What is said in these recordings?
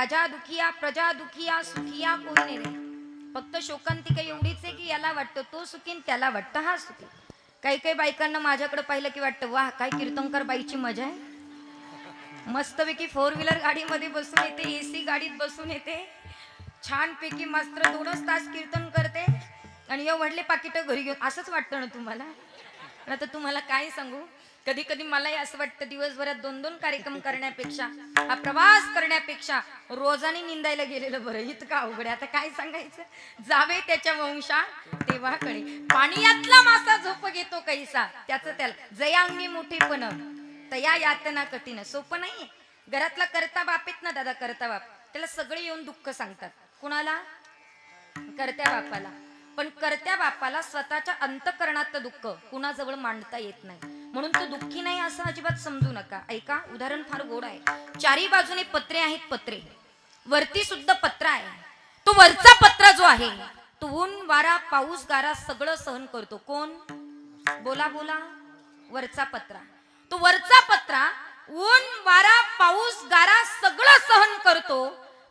राजा दुखिया प्रजा दुखिया सुखिया कोण नाही रे? फक्त शोकांतिका एवढीच आहे की याला वाटतं तो सुखीन त्याला वाटतं हा सुखी. काही काही बायकांना माझ्याकडे पाहिलं की वाटतं वाह काय कीर्तनकर बाईची मजा आहे. मस्तपैकी फोर व्हीलर गाडीमध्ये बसून येते एसी गाडीत बसून येते. छानपैकी मस्त दोनच तास कीर्तन करते. आणि या वडले पाकिट घरी घेऊन असंच वाटतं ना तुम्हाला? आता तुम्हाला काय सांगू? कधी कधी मलाही असं वाटतं दिवसभरात दोन दोन कार्यक्रम करण्यापेक्षा हा प्रवास करण्यापेक्षा रोजाने निंदायला गेलेलं बरं. इतकं अवघड आता काय सांगायचं? जावे त्याच्या वंशा तेव्हाकडे पाणीयातला मासा झोप घेतो कैसा? त्याचं त्याला. जयांगी मोठेपण. तया यातना कठीण सोपं नाहीये. घरातला करता बाप येत ना दादा करता बाप. त्याला सगळे येऊन दुःख सांगतात. कुणाला? करत्या बापाला. पण करत्या बापाला स्वतःच्या अंतकरणातलं दुःख कुणाजवळ मांडता येत नाही. म्हणून तो दुःखी नाही असं अजिबात समजू नका. ऐका उदाहरण फार गोड आहे. चारी बाजूने पत्रे आहेत पत्रे. वरती सुद्धा पत्र आहे. तो वरचा पत्रा जो आहे तो ऊन वारा पाऊस गारा सगळं सहन करतो. कोण? बोला बोला. वरचा पत्रा. तो वरचा पत्रा ऊन वारा पाऊस गारा सगळं सहन करतो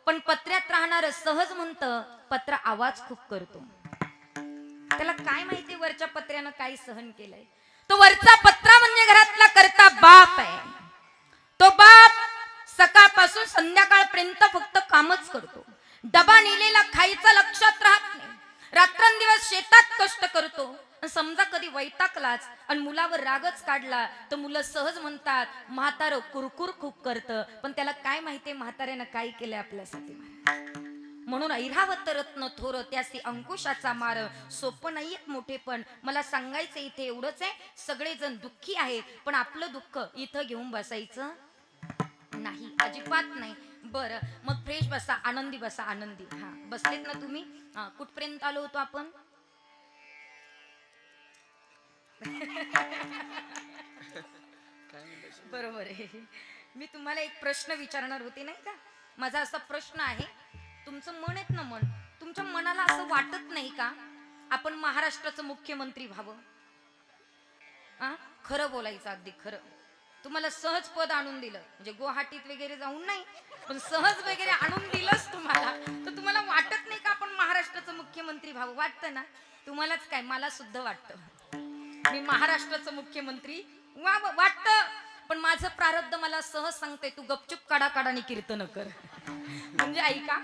पण पत्र्यात राहणार सहज म्हणत पत्र आवाज खूप करतो. त्याला काय माहिती वरच्या पत्र्यानं काय सहन केलंय? तो वरचा पत्रा म्हणजे घरातला करता बाप आहे. तो बाप सकाळपासून संध्याकाळपर्यंत फक्त कामच करतो. डबा नेलेला खायचा लक्षात राहत नाही. रात्रंदिवस शेतात कष्ट करतो. समजा कधी वैताकलाच आणि मुलावर रागच काढला तर मुलं सहज म्हणतात म्हातारं कुरकुर खूप करतं. पण त्याला काय माहितीये म्हाताऱ्यानं काय केलंय आपल्यासाठी? म्हणून ऐरावत रत्न थोर त्यासी अंकुशाचा मार. सोपं नाहीयेत मोठे पण. मला सांगायचं इथे एवढंच आहे. सगळेजण दुःखी आहेत. पण आपलं दुःख इथं घेऊन बसायचं नाही. अजिबात नाही. बरं. मग फ्रेश बसा. आनंदी बसा. आनंदी. हा. बसलेत ना तुम्ही? हा. कुठपर्यंत आलो होतो आपण? बरोबर आहे. मी तुम्हाला एक प्रश्न विचारणार होते नाही का? माझा असा प्रश्न आहे. तुमचं मन आहेत ना मन? तुमच्या मनाला असं वाटत नाही का? आपण महाराष्ट्राचं मुख्यमंत्री व्हावं? आ? खरं बोलायचं अगदी खरं. तुम्हाला सहज पद आणून दिलं. म्हणजे गुवाहाटीत वगैरे जाऊन नाही पण सहज वगैरे आणून दिलंच तुम्हाला. तर तुम्हाला वाटत नाही का आपण महाराष्ट्राचं मुख्यमंत्री व्हावं? वाटतं ना? तुम्हालाच काय? मला सुद्धा वाटतं. मी महाराष्ट्राचं मुख्यमंत्री वा वाटतं. पण माझं प्रारब्ध मला सहज सांगते तू गपचूप काढा काढाने कीर्तन कर. म्हणजे ऐका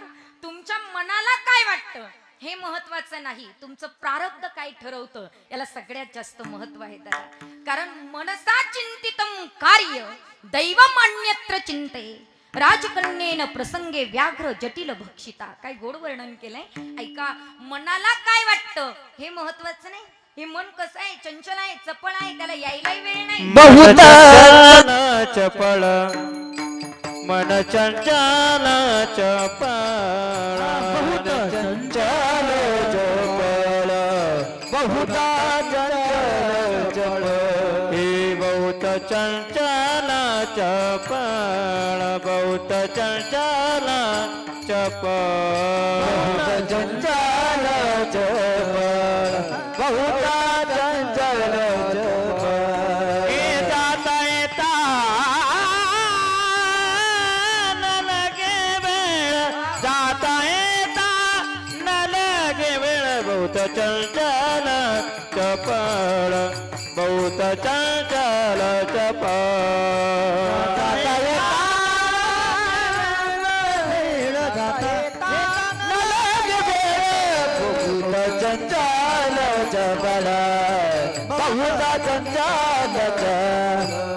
तुमच्या मनाला काय वाटतं? हे महत्वाचं नाही. तुमचं प्रारब्ध काय ठरवतं? याला सगळ्यात जास्त महत्त्व आहे त्याला. कारण मनसा चिंतितम कार्य दैवम अन्यत्र चिंते. राजकन्येन प्रसंगे व्याघ्र जटिल भक्षिता. काय गोड वर्णन केलंय? ऐका मनाला काय वाटतं? हे महत्वाचं नाही. हे मन कसं आहे? चंचल आहे चपळ आहे त्याला यायलाही वेळ नाही. चपळ. मन चंचल चपळ बहुत चंचल चपळ बहुता चंचल चपळ हे बहुत चंचल चपळ बहुत चंचल चपळ चंचल चपळ बहुता चंचल चपळ बहुत चंचल चपळ. चंचल चपळ बहुत चंचल चपळ.